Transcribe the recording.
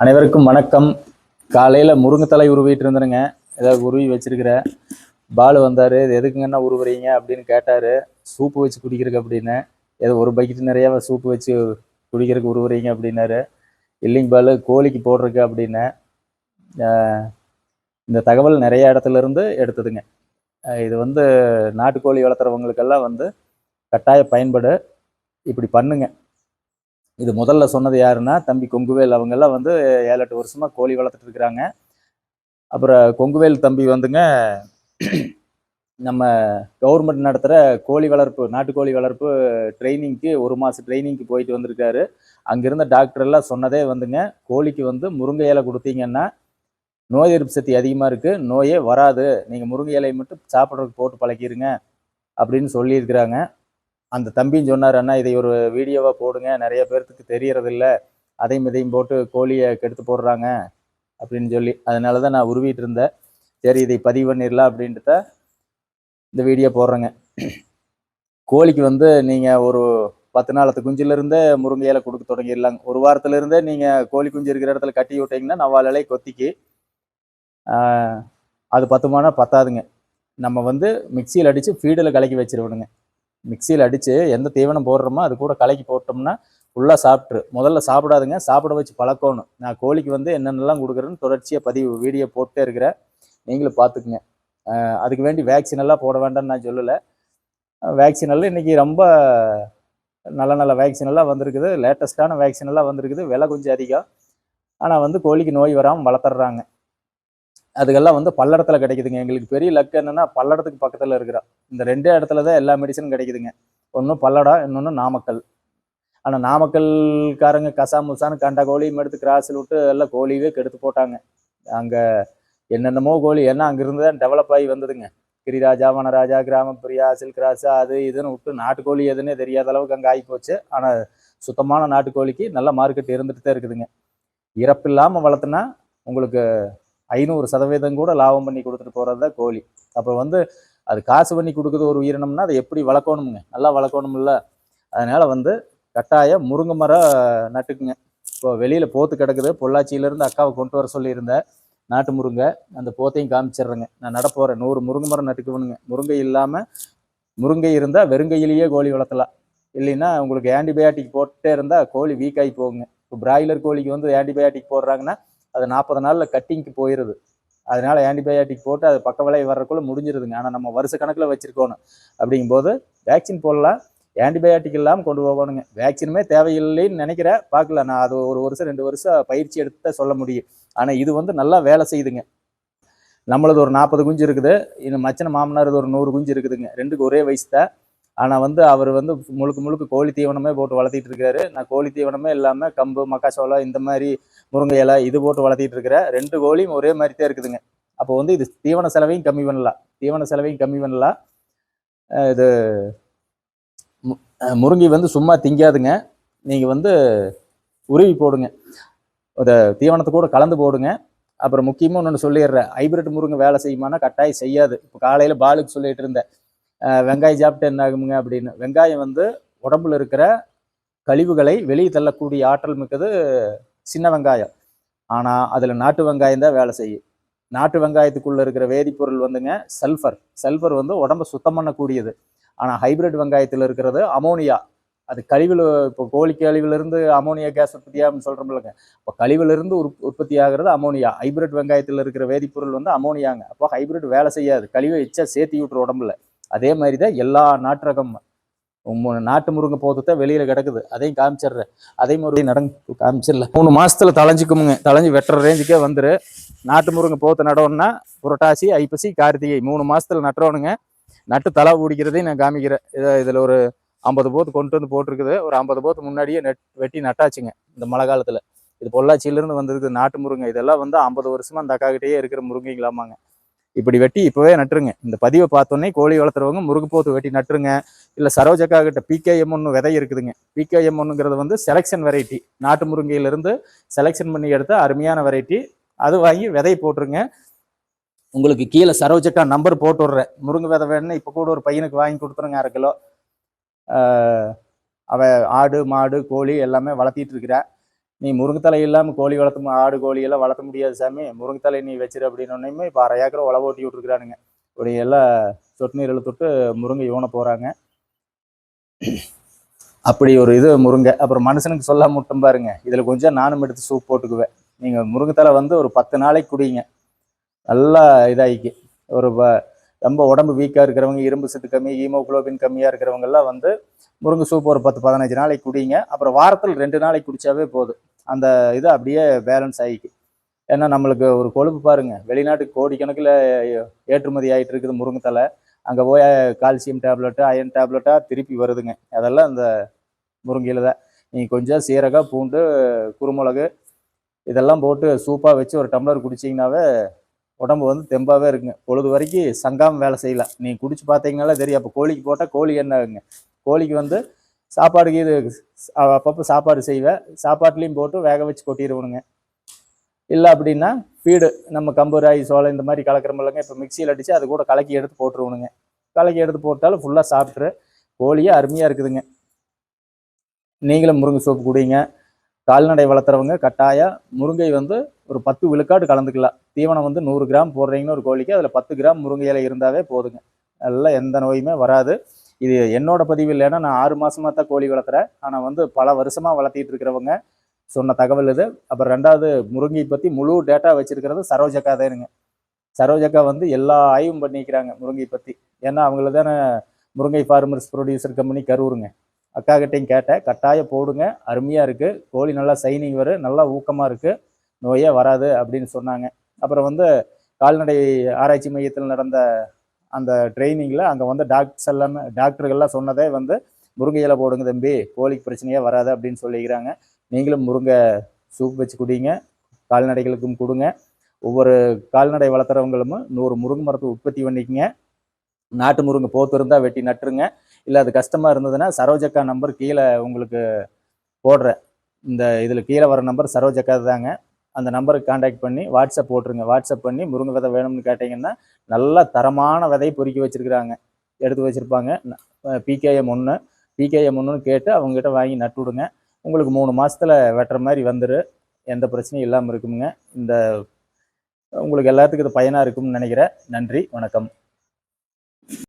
அனைவருக்கும் வணக்கம். காலையில் முருங்கைத்தலை உருவிட்டு இருந்தேனுங்க ஏதாவது உருவி வச்சிருக்கிற. பாலு வந்தார். இது எதுக்குங்கண்ணா உருவுறீங்க அப்படின்னு கேட்டார். சூப்பு வச்சு குடிக்கிறதுக்கு அப்படின்னு. ஏதோ ஒரு பக்கெட் நிறையா சூப்பு வச்சு குடிக்கிறதுக்கு உருவுறீங்க அப்படின்னாரு. இல்லைங்க பாலு கோழிக்கு போடுறக்கு அப்படின்னு. இந்த தகவல் நிறைய இடத்துல இருந்து எடுத்ததுங்க. இது வந்து நாட்டுக்கோழி வளர்த்துறவங்களுக்கெல்லாம் வந்து கட்டாய பயன்படு. இப்படி பண்ணுங்க. இது முதல்ல சொன்னது யாருன்னா தம்பி கொங்குவேல். அவங்கெல்லாம் வந்து ஏழு எட்டு வருஷமாக கோழி வளர்த்துட்டு இருக்கிறாங்க. அப்புறம் கொங்குவேல் தம்பி வந்துங்க நம்ம கவர்மெண்ட் நடத்துகிற கோழி வளர்ப்பு நாட்டுக்கோழி வளர்ப்பு ட்ரைனிங்க்கு ஒரு மாதம் ட்ரைனிங்க்கு போயிட்டு வந்திருக்காரு. அங்கேருந்த டாக்டர் எல்லாம் சொன்னதே வந்துங்க கோழிக்கு வந்து முருங்கை இலை கொடுத்தீங்கன்னா நோய் எதிர்ப்பு சக்தி அதிகமாக இருக்குது நோயே வராது. நீங்கள் முருங்கை இலையை மட்டும் சாப்பிட்றதுக்கு போட்டு பழக்கிருங்க அப்படின்னு சொல்லியிருக்கிறாங்க. அந்த தம்பியும் சொன்னார் அண்ணா இதை ஒரு வீடியோவாக போடுங்க. நிறைய பேர்த்துக்கு தெரியறதில்ல. அதையும் இதையும் போட்டு கோழியை கெடுத்து போடுறாங்க. அப்படின்னு சொல்லி அதனால தான் நான் உருவிட்டு இருந்தேன். சரி இதை பதிவு பண்ணிடலாம் அப்படின்ட்டு தான் இந்த வீடியோ போடுறேங்க. கோழிக்கு வந்து நீங்கள் ஒரு பத்து நாளத்து குஞ்சிலிருந்தே முருங்கை இலை கொடுக்க தொடங்கிடலாங்க. ஒரு வாரத்திலிருந்தே நீங்கள் கோழி குஞ்சு இருக்கிற இடத்துல கட்டி விட்டீங்கன்னா நவாலை கொத்திக்கு அது பத்துமானா பத்தாதுங்க. நம்ம வந்து மிக்சியில் அடித்து ஃபீடில் கலக்கி வச்சிருவணுங்க மிக்சியில் அடித்து எந்த தீவனம் போடுறோமோ அது கூட கலக்கி போட்டோம்னா ஃபுல்லாக சாப்பிட்ரு முதல்ல சாப்பிடாதுங்க சாப்பிட வச்சு பழக்கணும். நான் கோழிக்கு வந்து என்னென்னலாம் கொடுக்குறேன்னு தொடர்ச்சியாக பதிவு வீடியோ போட்டே இருக்கிறேன். நீங்களும் பார்த்துக்குங்க. அதுக்கு வேண்டி வேக்சின் எல்லாம் போட வேண்டாம்னு நான் சொல்லலை. வேக்சின் எல்லாம் இன்றைக்கி ரொம்ப நல்ல நல்ல வேக்சின் எல்லாம் வந்திருக்குது. லேட்டஸ்ட்டான வேக்சின் எல்லாம் வந்திருக்குது. விலை கொஞ்சம் அதிகம். ஆனால் வந்து கோழிக்கு நோய் வராமல் வளர்த்துட்றாங்க அதுக்கெல்லாம் வந்து பல்லடத்தில் கிடைக்குதுங்க. எங்களுக்கு பெரிய லக் என்னென்னா பல்லடத்துக்கு பக்கத்தில் இருக்கிறோம் இந்த ரெண்டே இடத்துல தான் எல்லா மெடிசனும் கிடைக்குதுங்க. ஒன்று பல்லடம் இன்னொன்று நாமக்கல். ஆனால் நாமக்கல்காரங்க கசா முசான்னு கண்ட கோழியும் எடுத்து கிராஸில் விட்டு எல்லாம் கோழியவே கெடுத்து போட்டாங்க. அங்கே என்னென்னமோ கோழி ஏன்னா அங்கேருந்து தான் டெவலப் ஆகி வந்ததுங்க. கிரிராஜா வனராஜா கிராமப்பிரியா சில்க் ராசா அது இதுன்னு விட்டு நாட்டுக்கோழி எதுன்னே தெரியாத அளவுக்கு அங்கே ஆகி போச்சு. ஆனால் சுத்தமான நாட்டுக்கோழிக்கு நல்ல மார்க்கெட் இருந்துட்டு தான் இருக்குதுங்க. இறப்பு இல்லாமல் வளர்த்துனா உங்களுக்கு ஐநூறு சதவீதம் கூட லாபம் பண்ணி கொடுத்துட்டு போகிறது தான் கோழி. அப்போ வந்து அது காசு பண்ணி கொடுக்குது ஒரு உயிரினம்னா அதை எப்படி வளர்க்கணுங்க நல்லா வளர்க்கணும்ல. அதனால் வந்து கட்டாயம் முருங்கை மரம் நட்டுக்குங்க. இப்போ வெளியில் போத்து கிடக்குது. பொள்ளாச்சியிலேருந்து அக்காவை கொண்டு வர சொல்லியிருந்தேன் நாட்டு முருங்கை அந்த போத்தையும் காமிச்சிடுறேங்க. நான் நடப்போகிறேன் நூறு முருங்கை மரம் நட்டுக்குவனுங்க. முருங்கை இல்லாமல் முருங்கை இருந்தால் வெறுங்கையிலேயே கோழி வளர்த்தலாம். இல்லைன்னா உங்களுக்கு ஆன்டிபயாட்டிக் போட்டுட்டே இருந்தால் கோழி வீக் ஆகி போகுங்க. இப்போ பிராய்லர் கோழிக்கு வந்து ஆன்டிபயாட்டிக் போடுறாங்கன்னா அது நாற்பது நாளில் கட்டிங்க்கு போயிடுது அதனால் ஆன்டிபயோட்டிக் போட்டு அது பக்க விலை வர்றதுக்குள்ளே முடிஞ்சிருதுங்க. ஆனால் நம்ம வருஷ கணக்கில் வச்சுருக்கணும். அப்படிங்கும்போது வேக்சின் போடலாம். ஆன்டிபயாட்டிக் இல்லாமல் கொண்டு போகணுங்க. வேக்சினுமே தேவையில்லைன்னு நினைக்கிறேன் பார்க்கல. நான் அது ஒரு வருஷம் ரெண்டு வருஷம் பயிற்சி எடுத்து சொல்ல முடியும். ஆனால் இது வந்து நல்லா வேலை செய்யுதுங்க. நம்மளது ஒரு நாற்பது குஞ்சு இருக்குது. இன்னும் மச்சன மாமனார் ஒரு நூறு குஞ்சு இருக்குதுங்க. ரெண்டுக்கு ஒரே வயசு தான். ஆனால் வந்து அவர் வந்து முழுக்க முழுக்க கோழி தீவனமே போட்டு வளர்த்திட்டு இருக்காரு. நான் கோழி தீவனமே இல்லாமல் கம்பு மக்காச்சோளம் இந்த மாதிரி முருங்கை இலை இது போட்டு வளர்த்திட்டு இருக்கிறேன் ரெண்டு கோழியும் ஒரே மாதிரி தான் இருக்குதுங்க. அப்போ வந்து இது தீவன செலவையும் கம்மி பண்ணலாம் தீவன செலவையும் கம்மி பண்ணலாம் இது முருங்கை வந்து சும்மா திங்காதுங்க. நீங்கள் வந்து உருவி போடுங்க. அதை தீவனத்தை கூட கலந்து போடுங்க. அப்புறம் முக்கியமாக ஒன்று சொல்லிடுறேன். ஹைபிரிட் முருங்கை வேலை செய்யுமானா கட்டாயம் செய்யாது. இப்போ காலையில் பாலுக்கு சொல்லிட்டு இருந்தேன். வெங்காயம் சாப்பிட்டு என்ன ஆகுங்க அப்படின்னு. வெங்காயம் வந்து உடம்புல இருக்கிற கழிவுகளை வெளியே தள்ளக்கூடிய ஆற்றல் மிக்கது சின்ன வெங்காயம். ஆனால் அதில் நாட்டு வெங்காயம் தான் வேலை செய்யும். நாட்டு வெங்காயத்துக்குள்ளே இருக்கிற வேதிப்பொருள் வந்துங்க சல்ஃபர். சல்ஃபர் வந்து உடம்ப சுத்தம் பண்ணக்கூடியது. ஆனால் ஹைபிரிட் வெங்காயத்தில் இருக்கிறது அமோனியா. அது கழிவில் இப்போ கோழி கழிவிலிருந்து அமோனியா கேஸ் உற்பத்தி ஆகும்னு சொல்கிறோம்லங்க இப்போ கழிவிலிருந்து உற் உற்பத்தி ஆகிறது அமோனியா. ஹைபிரிட் வெங்காயத்தில் இருக்கிற வேதிப்பொருள் வந்து அமோனியாங்க. அப்போ ஹைபிரிட் வேலை செய்யாது. கழிவை எச்சா சேர்த்தி விட்டுரு உடம்புல. அதே மாதிரி தான் எல்லா நாட்டு ரகம் நாட்டு முருங்கை போத்து தான் வெளியில் கிடக்குது. அதையும் காமிச்சிடுறேன். அதே மாதிரி நடந்து காமிச்சிடல. மூணு மாதத்தில் தலைஞ்சிக்குமுங்க தலைஞ்சு வெட்டுற ரேஞ்சுக்கே வந்துரு. நாட்டு முருங்கை போத்து நடவுன்னா புரட்டாசி ஐப்பசி கார்த்திகை மூணு மாதத்தில் நட்டுறோனுங்க நட்டு தலை ஊடிக்கிறதையும் நான் காமிக்கிறேன். இதை இதில் ஒரு ஐம்பது போத்து கொண்டு வந்து போட்டிருக்குது. ஒரு ஐம்பது போத்து முன்னாடியே நெட் வெட்டி நட்டாச்சுங்க இந்த மழை காலத்தில். இது பொள்ளாச்சியிலேருந்து வந்திருக்கு நாட்டு முருங்கை. இதெல்லாம் வந்து ஐம்பது வருஷமாக அந்த அக்கா கிட்டேயே இருக்கிற முருங்கைங்களாமாங்க. இப்படி வெட்டி இப்போவே நட்டுருங்க. இந்த பதிவை பார்த்தோன்னே கோழி வளர்த்துறவங்க முருங்கை போத்து வெட்டி நட்டுருங்க. இல்லை சரோஜக்கா கிட்ட பிகேஎம் ஒன்று விதை இருக்குதுங்க. பிகேஎம் ஒன்றுங்கிறது வந்து செலெக்ஷன் வெரைட்டி நாட்டு முருங்கையிலிருந்து செலெக்ஷன் பண்ணி எடுத்த அருமையான வெரைட்டி அது வாங்கி விதை போட்டுருங்க. உங்களுக்கு கீழே சரோஜக்கா நம்பர் போட்டு விட்றேன். முருங்கை விதை வேணும்னா இப்போ கூட ஒரு பையனுக்கு வாங்கி கொடுத்துருங்க அரை கிலோ. அவ ஆடு மாடு கோழி எல்லாமே வளர்த்திட்டு இருக்கிறா. நீ முருங்கைத்தலை இல்லாமல் கோழி வளர்த்த ஆடு கோழி எல்லாம் வளர்த்த முடியாது சாமி. முருங்கத்தலை நீ வச்சிரு அப்படின்னு இப்போ அரை ஏக்கரை உழவு ஓட்டி விட்டுருக்குறானுங்க. இப்படி எல்லாம் சொட்டு நீரில் தொட்டு முருங்கை யோனை போகிறாங்க அப்படி ஒரு இது முருங்கை. அப்புறம் மனுஷனுக்கு சொல்ல முட்டும் பாருங்க. இதில் கொஞ்சம் நானும் எடுத்து சூப் போட்டுக்குவேன். நீங்கள் முருங்கத்தலை வந்து ஒரு பத்து நாளைக்கு குடிங்க. நல்லா இதாகிக்கு ஒரு ரொம்ப உடம்பு வீக்காக இருக்கிறவங்க இரும்பு சத்து கம்மி ஹீமோகுளோபின் கம்மியாக இருக்கிறவங்கெல்லாம் வந்து முருங்கை சூப் ஒரு பத்து பதினஞ்சு நாளைக்கு குடிங்க. அப்புறம் வாரத்தில் ரெண்டு நாளைக்கு குடித்தாவே போதும். அந்த இது அப்படியே பேலன்ஸ் ஆகிக்கு ஏன்னா நம்மளுக்கு ஒரு கொழுப்பு பாருங்க. வெளிநாட்டுக்கு கோடிக்கணக்கில் ஏற்றுமதி ஆகிட்டு இருக்குது முருங்கைத்தலை அங்கே போய் கால்சியம் டேப்லெட்டு அயன் டேப்லெட்டாக திருப்பி வருதுங்க. அதெல்லாம் அந்த முருங்கையில் தான். நீங்கள் கொஞ்சம் சீரகம் பூண்டு குருமிளகு இதெல்லாம் போட்டு சூப்பாக வச்சு ஒரு டம்ளர் குடிச்சிங்கனாவே உடம்பு வந்து தெம்பாகவே இருக்குங்க. பொழுது வரைக்கும் சங்காமல் வேலை செய்யலாம் நீங்கள் குடிச்சு பார்த்தீங்கனாலே தெரியும். அப்போ கோழிக்கு போட்டால் கோழி என்ன ஆகுங்க? கோழிக்கு வந்து சாப்பாடுக்கு இது அப்பப்போ சாப்பாடு செய்வேன் சாப்பாட்லேயும் போட்டு வேக வச்சு கொட்டிடுவோனுங்க இல்லை அப்படின்னா ஃபீடு நம்ம கம்பு ராய் சோளம் இந்த மாதிரி கலக்கிறமில்லங்க இப்போ மிக்சியில் அடித்து அது கூட கலக்கி எடுத்து போட்டுருவணுங்க கலக்கி எடுத்து போட்டாலும் ஃபுல்லாக சாப்பிட்ரு கோழியே அருமையாக இருக்குதுங்க. நீங்களும் முருங்கை சோப்பு குடிங்க. கால்நடை வளர்த்துறவங்க கட்டாயம் முருங்கை வந்து ஒரு பத்து விழுக்காடு கலந்துக்கலாம். தீவனம் வந்து நூறு கிராம் போடுறீங்கன்னு ஒரு கோழிக்கு அதில் பத்து கிராம் முருங்கை இலை இருந்தாவே போதுங்க. நல்லா எந்த நோயுமே வராது. இது என்னோட பதிவு இல்லைன்னா நான் ஆறு மாசமா தான் கோழி வளர்த்துறேன் ஆனால் வந்து பல வருஷமா வளர்த்திட்டு இருக்கிறவங்க சொன்ன தகவல் இது. அப்புறம் ரெண்டாவது முருங்கை பற்றி முழு டேட்டா வச்சிருக்கிறது சரோஜக்கா தானுங்க. சரோஜக்கா வந்து எல்லா ஆய்வும் பண்ணிக்கிறாங்க முருங்கை பற்றி ஏன்னா அவங்கள தானே முருங்கை ஃபார்மர்ஸ் ப்ரொடியூசர் கம்பெனி கரூருங்க. அக்கா கிட்டையும் கேட்டேன். கட்டாயம் போடுங்க. அருமையாக இருக்குது கோழி நல்லா சைனிங் வரும் நல்லா ஊக்கமாக இருக்குது நோயே வராது அப்படின்னு சொன்னாங்க. அப்புறம் வந்து கால்நடை ஆராய்ச்சி மையத்தில் நடந்த அந்த ட்ரைனிங்கில் அங்கே வந்து டாக்டர்ஸ் எல்லாமே டாக்டர்கள்லாம் சொன்னதே வந்து முருங்கை இலை போடுங்க தம்பி கோழிக்கு பிரச்சனையே வராது அப்படின்னு சொல்லிக்கிறாங்க. நீங்களும் முருங்கை சூப் வச்சு குடிங்க கால்நடைகளுக்கும் கொடுங்க. ஒவ்வொரு கால்நடை வளர்த்துறவங்களும் நூறு முருங்கை மரத்தை உற்பத்தி பண்ணிக்கங்க. நாட்டு முருங்கை போத்து இருந்தால் வெட்டி நட்டுருங்க. இல்லை அது கஷ்டமாக இருந்ததுன்னா சரோஜக்கா நம்பர் கீழே உங்களுக்கு போடுறேன். இந்த இதில் கீழே வர நம்பர் சரோஜக்கா தாங்க. அந்த நம்பருக்கு காண்டாக்ட் பண்ணி வாட்ஸ்அப் போட்டுருங்க. வாட்ஸ்அப் பண்ணி முருங்கை விதை வேணும்னு கேட்டிங்கன்னா நல்ல தரமான விதையை பொறுக்கி வச்சுருக்குறாங்க. எடுத்து வச்சுருப்பாங்க. பிகேஎம் ஒன்று பிகேஎம் ஒன்றுன்னு கேட்டு அவங்ககிட்ட வாங்கி நட்டு விடுங்க. உங்களுக்கு மூணு மாதத்தில் வெட்டுற மாதிரி வந்துடு எந்த பிரச்சனையும் இல்லாமல் இருக்குங்க இந்த உங்களுக்கு எல்லாத்துக்கும் இது பயனாக இருக்கும்னு நினைக்கிறேன். நன்றி. வணக்கம்.